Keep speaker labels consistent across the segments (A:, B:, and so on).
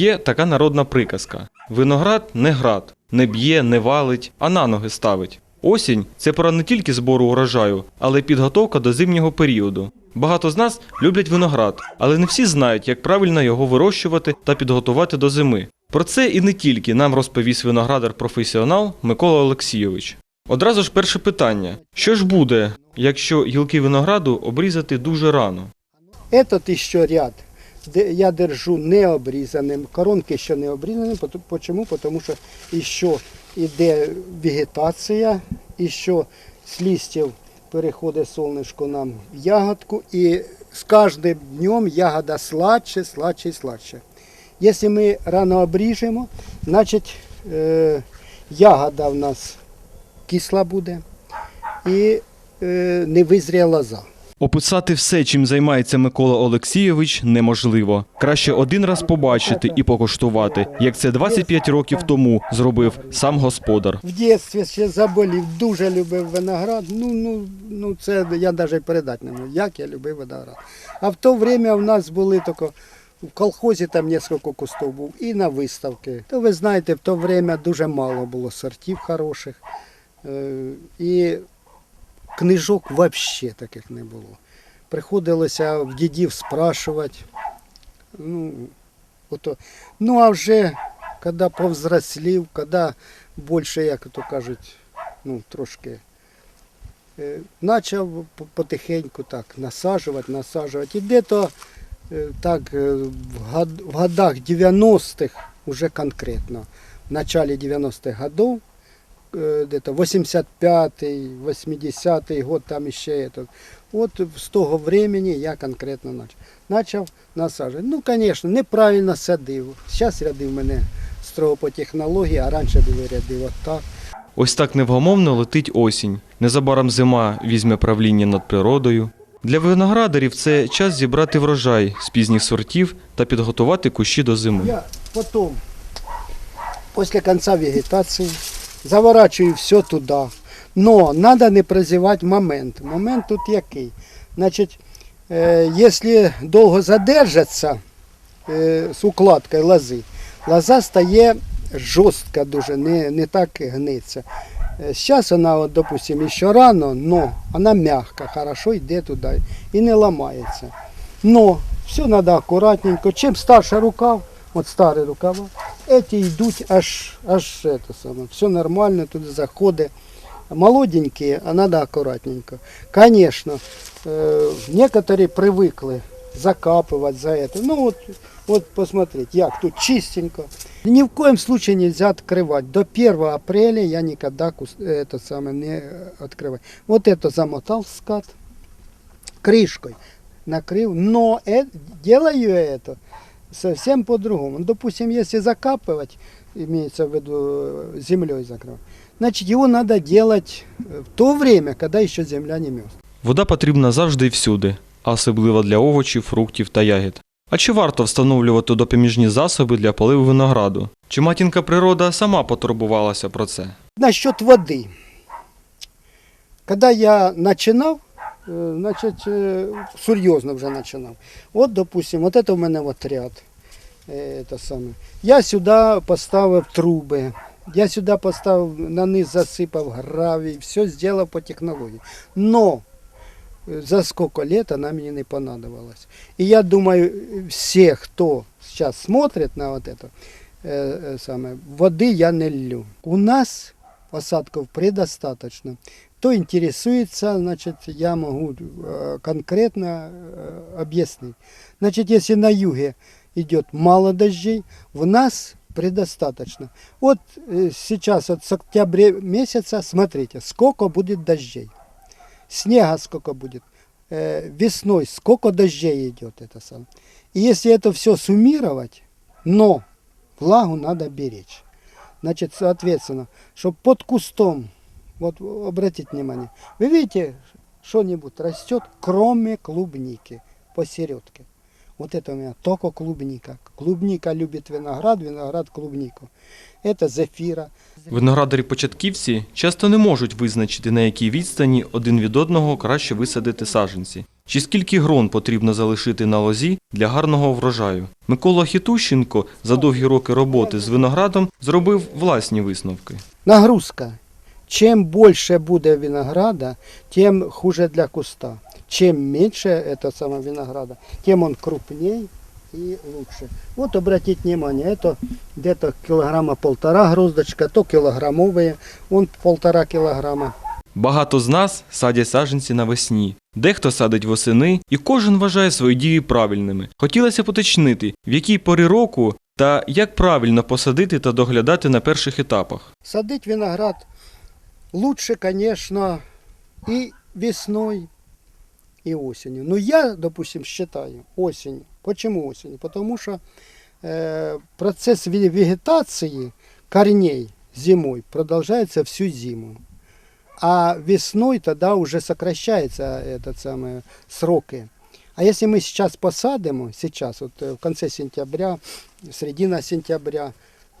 A: Є така народна приказка: виноград не град, не б'є, не валить, а на ноги ставить. Осінь це пора не тільки збору урожаю, але й підготовка до зимнього періоду. Багато з нас люблять виноград, але не всі знають, як правильно його вирощувати та підготувати до зими. Про це і не тільки нам розповість виноградар-професіонал Микола Олексійович. Одразу ж перше питання: що ж буде, якщо гілки винограду обрізати дуже рано?
B: Этот еще ряд я держу необрізаним. Коронки ще не обрізані. Почему? Тому що ще йде вегетація, і що з листів переходить сонечко нам в ягодку, і з кожним днем ягода сладше, сладше і сладше. Якщо ми рано обріжемо, значить е, ягода в нас кисла буде і е, не визріє лоза.
A: Описати все, чим займається Микола Олексійович, неможливо. Краще один раз побачити і покуштувати, як це 25 років тому зробив сам господар.
B: В дитинстві ще заболів, дуже любив виноград. Ну, ну, ну це я навіть передати не можу, як я любив виноград. А в то время в нас були тільки в колхозі там кілька кустов був і на виставки. То ви знаєте, в то время дуже мало було сортів хороших. Е, І книжок взагалі таких не було. Приходилося в дідів спрашувати. Ну, ото. ну а вже коли повзрослів, коли більше, як то кажуть, ну, трошки е, почав потихеньку так насаджувати, насаджувати. І де-то е, так е, в годах 90-х уже конкретно, в начале 90-х годов, э, где-то 85-й, 80-й год, там еще этот. Вот с того времени я конкретно начал. Начав насаджувати. Ну, звісно, неправильно садив. Зараз ряди в мене строго по технології, а раніше були ряди отак.
A: Ось так невгомовно летить осінь. Незабаром зима візьме правління над природою. Для виноградарів це час зібрати врожай з пізніх сортів та підготувати кущі до зими.
B: Я потом, после конца вегетации, заворачиваю все туда. Но надо не прозевать момент. Момент тут який. Значить, е, якщо довго задержаться е, з укладкою лози, лоза стає жорстка дуже, не, не так гниться. Зараз вона, от, допустим, ще рано, но вона м'яка, хорошо йде туди і не ламається. Но все треба акуратненько. Чим старше рукав, от старий рукава, эти йдуть аж, аж это саме. Все нормально, туди заходить. Молоденькі, а треба акуратненько. Конечно, э, некоторые привыкли закапывать за это. Ну вот, вот посмотрите, як тут чистенько. Ни в коем случае нельзя открывать. До 1 апреля я никогда это самое не открываю. Вот это замотал скат крышкой, накрыл. Но э- делаю это совсем по-другому. Ну, Допустим, если закапывать, имеется в виду э, землей закрывать, значит его надо делать э, в то время, когда еще земля не мерзла.
A: Вода потрібна завжди і всюди, а особливо для овочів, фруктів та ягід. А чи варто встановлювати допоміжні засоби для поливу винограду? Чи матінка природа сама потурбувалася про це?
B: Насчет воды. Когда я начинал, э, значит, э, серьезно уже начинал. Вот, допустим, вот это у меня вот ряд. э, Это самое. Я сюда поставив труби. Я сюда поставив, на низ засипав гравій, все сделал по технологии. Но э, за сколько лет она мне не понадобилась. И я думаю, все, кто сейчас смотрит на вот это, э, э, самое, воды я не лью. У нас осадков предостаточно. Кто интересуется, значит, я могу э, конкретно э, объяснить. Значит, если на юге идет мало дождей, в нас предостаточно. Вот э, сейчас вот с октября месяца, смотрите, сколько будет дождей. Снега сколько будет. Весной сколько дождей идет это сам. И если это все суммировать, но влагу надо беречь. Значит, соответственно, чтобы под кустом, вот обратите внимание, вы видите, что-нибудь растет, кроме клубники посередке. Вот это у меня только клубника. Клубника любит виноград, виноград клубнику. Это зефира.
A: Виноградарі-початківці часто не можуть визначити, на якій відстані один від одного краще висадити саджанці. чи скільки грон потрібно залишити на лозі для гарного врожаю. Микола Хітущенко за довгі роки роботи з виноградом зробив власні висновки.
B: Нагрузка. Чим більше буде винограда, тим хуже для куста. Чим меньше это самого винограда, тем он крупней и лучше. Вот обратите внимание, это где-то килограмма полтора гроздочка, то килограммовые, он полтора килограмма.
A: Багато з нас садять саджанці навесні. Дехто садить восени, і кожен вважає свої дії правильними. Хотілося поточнити, в якій пори року та як правильно посадити та доглядати на перших етапах.
B: Садить виноград лучше, конечно, и весной, и осенью. Но я, допустим, считаю осенью. Почему осенью? Потому что э, процесс ве- вегетации корней зимой продолжается всю зиму. А весной тогда уже сокращается этот самый сроки. А если мы сейчас посадим, сейчас, вот э, в конце сентября, середина сентября,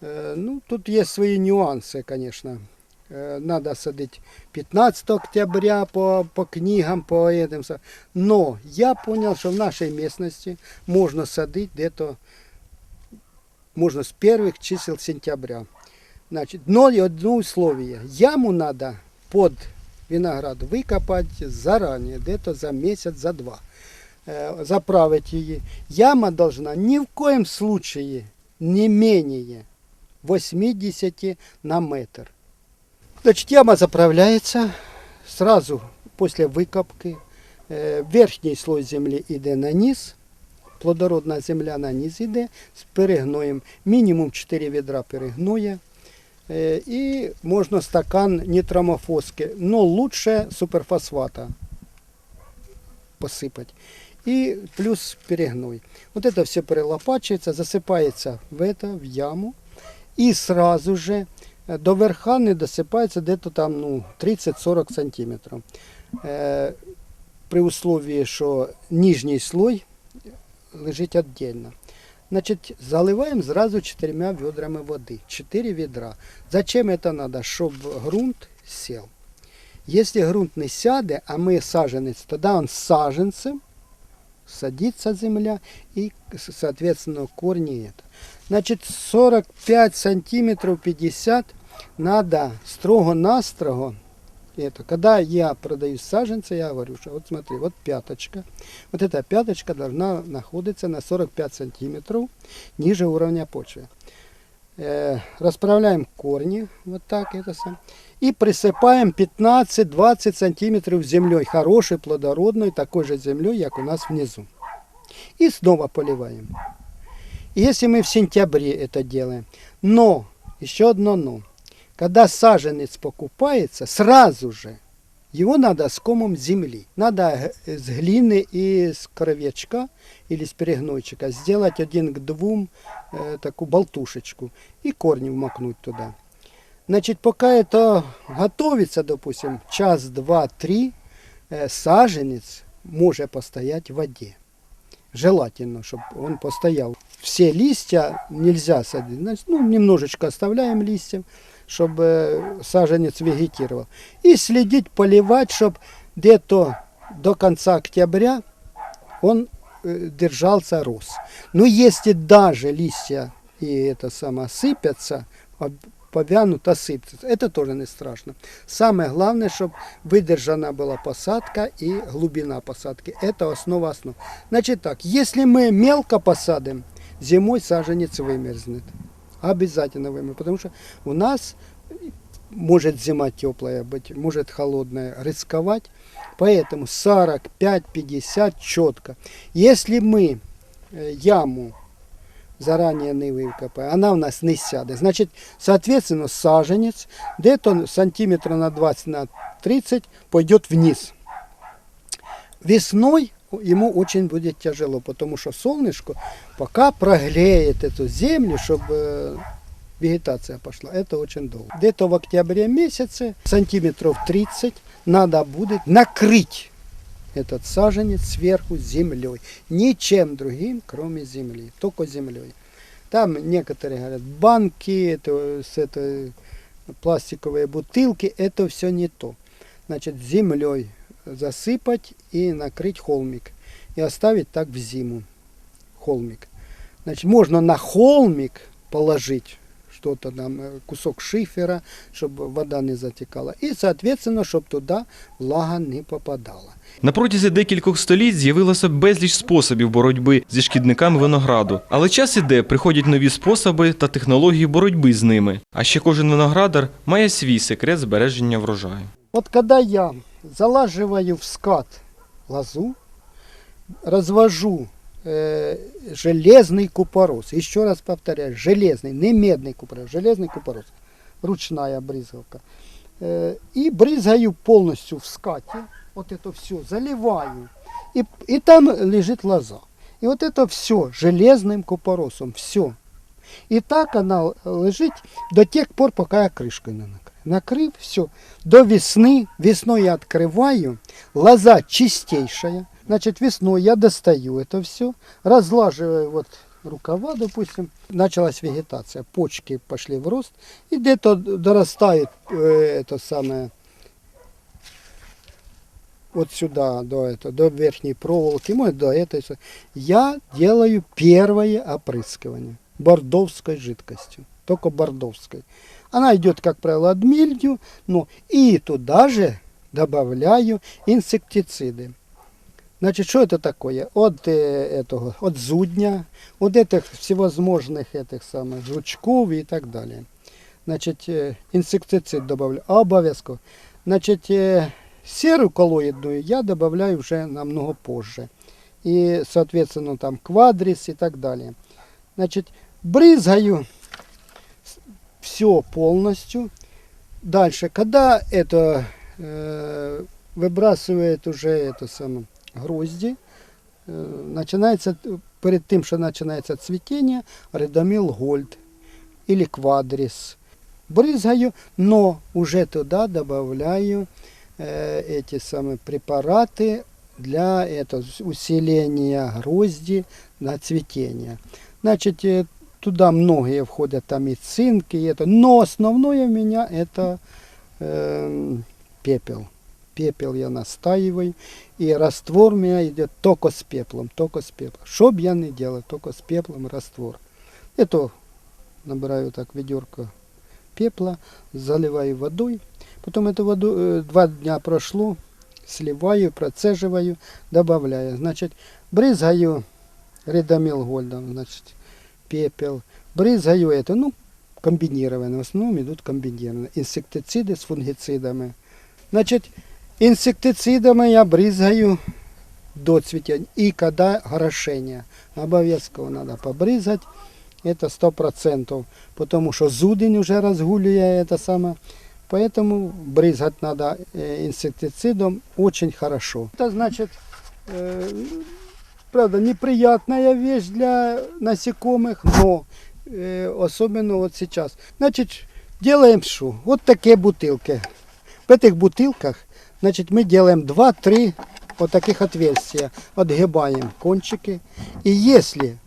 B: э, ну, тут есть свои нюансы, конечно. Э, Надо садить 15 октября по, по книгам, по этим. са- Но я понял, что в нашей местности можно садить где-то, можно с первых чисел сентября. Значит, но и одно условие. Яму надо под виноград выкопать заранее, где-то за месяц, за два. Э, заправить ее. Яма должна ни в коем случае не менее 80 на метр. Значит, яма заправляется сразу после выкопки. Э, Верхній слой землі йде на низ, плодородна земля на низ йде з перегноєм. Мінімум 4 відра перегноя. Е, І можна стакан нітромофоски, но лучше суперфосфата посыпать. И плюс перегной. Вот это все перелопачивается, засыпается в это, в яму. И сразу же э, до верха не досыпается где-то там ну, 30-40 сантиметров. Э, при условии, что нижний слой лежить отдельно. Значит, заливаем сразу четырьмя ведрами воды. Четыре ведра. Зачем это надо? Чтобы грунт сел. Если грунт не сяде, а мы саженец, тогда он с саженцем, садится земля и, с- соответственно, корни это. Значит, 45 сантиметров 50 надо строго-настрого. Это, когда я продаю саженцы, я говорю, что вот смотри, вот пяточка. Вот эта пяточка должна находиться на 45 сантиметров ниже уровня почвы. Э, расправляем корни, вот так это сам. И присыпаем 15-20 сантиметров землей, хорошей, плодородной, такой же землей, как у нас внизу. И снова поливаем. Если мы в сентябре это делаем. Но, еще одно но. Когда саженец покупается, сразу же его надо с комом земли. Надо э, с глины и с коровячка или с перегнойчика сделать один к двум э, такую болтушечку и корни вмакнуть туда. Значит, пока это готовится, допустим, час, два, три, э, саженец может постоять в воде. Желательно, чтобы он постоял. Все листья нельзя садить. Значит, ну, немножечко оставляем листьев, чтобы э, саженец вегетировал. И следить, поливать, чтобы где-то до конца октября он э, держался, рос. Но если даже листья и это самое пов'януть та это тоже не страшно. самое главное, чтобы выдержана была посадка и глубина посадки. это основа основ. значит так, если мы мелко посадим, зимой саженец вымерзнет, Обязательно вымерзнет, потому что у нас может зима теплая быть, может холодная, рисковать. Поэтому 45-50 четко. Если мы яму заранее не выкопаем, она у нас не сядет. Значит, соответственно, саженец где-то сантиметра на 20 на 30 пойдет вниз. Весной ему очень будет тяжело, потому что солнышко пока прогреет эту землю, чтобы вегетация пошла. Это очень долго. Где-то в октябре месяце сантиметров 30 надо будет накрыть этот саженец сверху землей. Ничем другим, кроме земли. Только землей. Там некоторые говорят, банки, это, с этой пластиковые бутылки, это все не то. Значит, землей засыпать и накрыть холмик. И оставить так в зиму. Холмик. Значит, можно на холмик положить что-то там, э, кусок шифера, чтобы вода не затекала. И, соответственно, чтобы туда влага не попадала.
A: На протязі декількох століть з'явилося безліч способів боротьби зі шкідниками винограду. Але час іде, приходять нові способи та технології боротьби з ними. А ще кожен виноградар має свій секрет збереження врожаю.
B: Вот когда я залаживаю в скат лозу, развожу э, железный купорос, еще раз повторяю, железный, не медный купорос, железный купорос, ручная брызгалка, э, и брызгаю полностью в скате, вот это все заливаю, и, и там лежит лоза. И вот это все железным купоросом, все. И так она лежит до тех пор, пока я крышкой не накрою. Накрыв, все. До весны, весной я открываю, лоза чистейшая. Значит, весной я достаю это все, разлаживаю вот рукава, допустим, началась вегетация, почки пошли в рост, и где-то дорастает э, это самое, вот сюда, до, этого, до верхней проволоки, может, до этой. Я делаю первое опрыскивание бордовской жидкостью, только бордовской. Она идет, как правило, от мильдю, но и туда же добавляю инсектициды. Значит, что это такое? От э, этого, от зудня, от этих всевозможных этих самых жучков и так далее. Значит, э, инсектицид добавляю обовязково. Значит, э, серу коллоидную я добавляю уже намного позже. И, соответственно, там квадрис и так далее. Значит, брызгаю все полностью. Дальше, когда это э, выбрасывает уже это самое грозди начинается Перед тем, что начинается цветение редоміл гольд або квадріс. Бризгаю, но вже туди додаю эти самые препараты для этого усиления грозди на цветение. Значит, туда многие входят, там и цинк, и это. Но основное у меня это э, пепел. Пепел я настаиваю. И раствор у меня идет только с пеплом, только с пеплом. Что бы я ни делал, только с пеплом раствор. Это набираю так ведерко пепла, заливаю водой. Потом эту воду, э, два дня прошло, сливаю, процеживаю, добавляю. Значит, брызгаю редомил гольдом, значит, пепел. Брызгаю это, ну, комбинированно. В основном идут комбинированно. Инсектициды с фунгицидами. Значит, инсектицидами я брызгаю до цветения. И когда горошение. Обовязково надо побрызгать. Это сто процентов. Потому что зудень уже разгуливает это самое. Поэтому брызгать надо э, инсектицидом очень хорошо. Это значит, э, правда, неприятная вещь для насекомых, но э, особенно вот сейчас. Значит, делаем что? Вот такие бутылки. В этих бутылках, значит, мы делаем 2-3 вот таких отверстия, отгибаем кончики. И если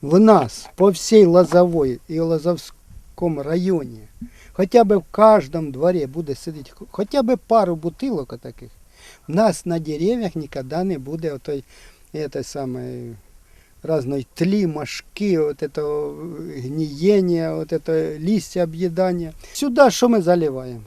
B: в нас по всей Лозовой и Лозовском районе хотя бы в каждом дворе буде сидіти хоча б пару бутилок таких, в нас на деревьях никогда не буде отой, этой самой разной тли, мошки, вот это гниение, вот это листья объедания. Сюда что мы заливаем?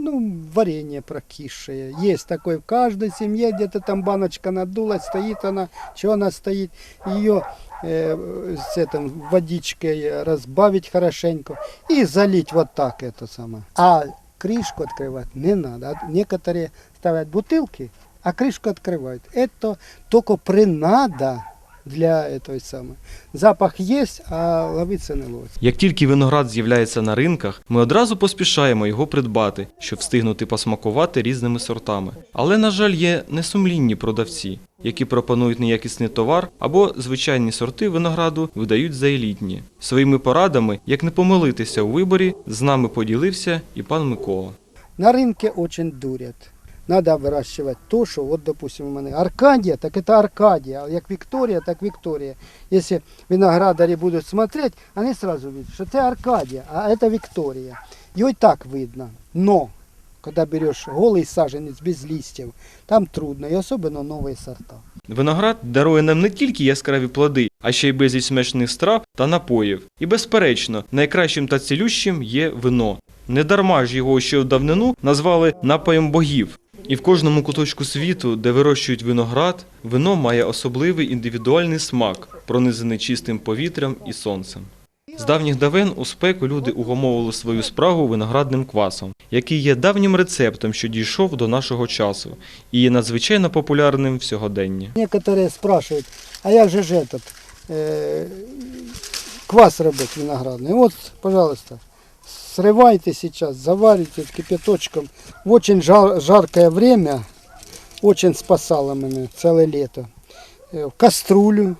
B: Ну, варенье прокисшее. Есть такое в каждой семье, где-то там баночка надулась, стоит она, что она стоит. Ее э, с этим водичкой разбавить хорошенько и залить вот так это самое. А крышку открывать не надо. А Некоторые ставят бутылки, а крышку открывают. Это только принада для этой самой. Запах есть, а ловиться не ловится.
A: Як тільки виноград з'являється на ринках, ми одразу поспішаємо його придбати, щоб встигнути посмакувати різними сортами. Але, на жаль, є несумлінні продавці, які пропонують неякісний товар або звичайні сорти винограду видають за елітні. Своїми порадами, як не помилитися у виборі, з нами поділився і пан Микола.
B: На рынке очень дурят. Надо выращивать то, что, вот, допустим, у меня Аркадия, так это Аркадия, а як Виктория, так Виктория. Если виноградари будут смотреть, они сразу видят, что это Аркадия, а это Виктория. Ее и так видно. Но Когда берешь голый саженец без листьев, там трудно, и особенно новые сорта.
A: Виноград дарує нам не тільки яскраві плоди, а ще й безліч смачних страв та напоїв. І безперечно, найкращим та цілющим є вино. Недарма ж його ще в давнину назвали напоєм богів. І в кожному куточку світу, де вирощують виноград, вино має особливий індивідуальний смак, пронизаний чистим повітрям і сонцем. З давніх давен у спеку люди угомовували свою спрагу виноградним квасом, який є давнім рецептом, що дійшов до нашого часу, і є надзвичайно популярним в сьогоденні.
B: Некоторые спрашивают, а як же ж этот, э, квас робить виноградный? Вот, пожалуйста, Срывайте сейчас, заварите кипяточком. В очень жар- жаркое время, очень спасало меня целое лето. Э, В кастрюлю,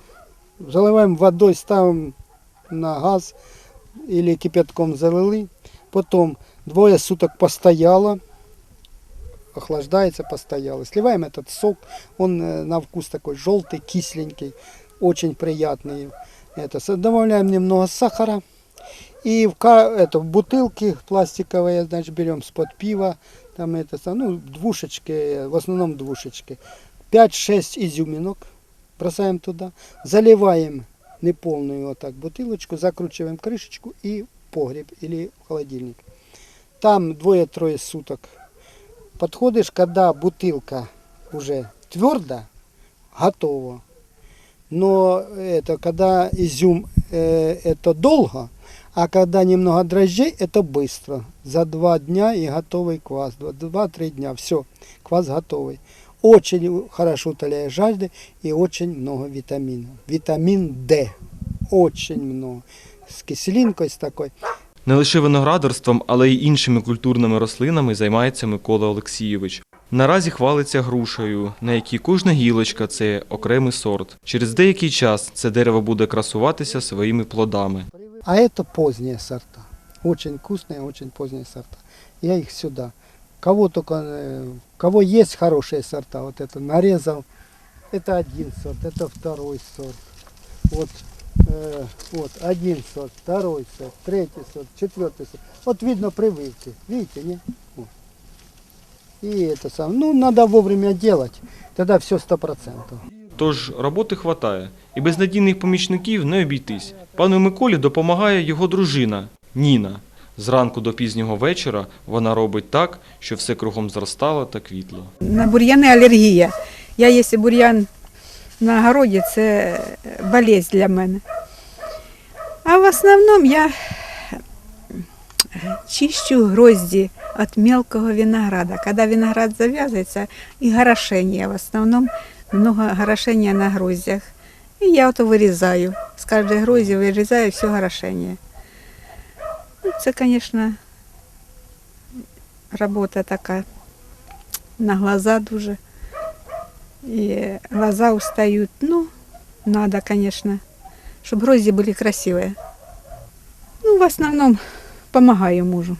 B: заливаем водой, ставим на газ или кипятком залили. Потом двое суток постояло, охлаждается, постояло. Сливаем этот сок, он э, на вкус такой желтый, кисленький, очень приятный. Это, добавляем немного сахара. И в, это, в бутылки пластиковые, значит, берем с-под пива, там это, ну, двушечки, э, в основном двушечки. 5-6 изюминок бросаем туда, заливаем неполную вот так бутылочку, закручиваем крышечку и погреб или холодильник. Там двое-трое суток подходишь, когда бутылка уже твердо, готова. Но это когда изюм э, это долго, а когда немного дрожжей, это быстро. За два дня и готовый квас. Два- Два-три дня, все, квас готовый. Очень хорошо утоляет жажды и очень много витаминов. Витамин D. Очень много. С кислинкой, с такой.
A: Не лише виноградарством, але й іншими культурними рослинами займається Микола Олексійович. Наразі хвалиться грушею, на якій кожна гілочка це окремий сорт. Через деякий час це дерево буде красуватися своїми плодами.
B: А это поздние сорта. Очень вкусные, очень поздние сорта. Я их сюда. Кого только, э, кого есть хорошие сорта, вот это нарезал. Это один сорт, это второй сорт. Вот, э, вот один сорт, второй сорт, третий сорт, четвертый сорт. Вот видно прививки. Видите, не? Вот. И это сам. Ну, надо вовремя делать. Тогда все сто процентов.
A: Тож роботи хватає, і без надійних помічників не обійтись. Пану Миколі допомагає його дружина Ніна. Зранку до пізнього вечора вона робить так, що все кругом зростало та квітло.
C: На бур'яни алергія. Я, якщо бур'ян на городі, це болезнь для мене. А в основному я чищу грозді від мелкого винограда. Коли виноград зав'язується, і горошення. В основному много горошення на гроздях. І я ото вирізаю. З кожної грозді вирізаю все горошення. Ну, це, звісно, робота така на глаза дуже. И глаза устают. Ну, надо, конечно, чтобы грозди были красивые. Ну, в основном помогаю мужу.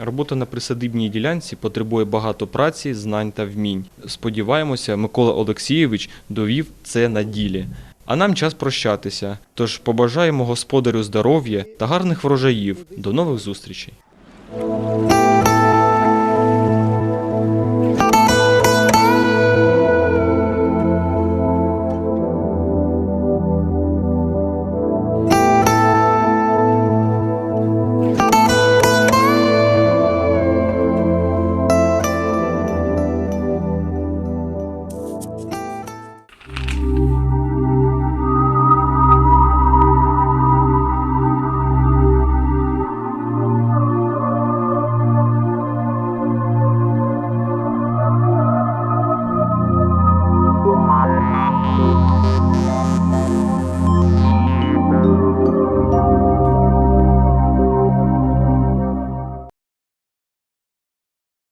A: Робота на присадибній ділянці потребує багато праці, знань та вмінь. Сподіваємося, Микола Олексійович довів це на ділі. А нам час прощатися. Тож побажаємо господарю здоров'я та гарних врожаїв. До нових зустрічей.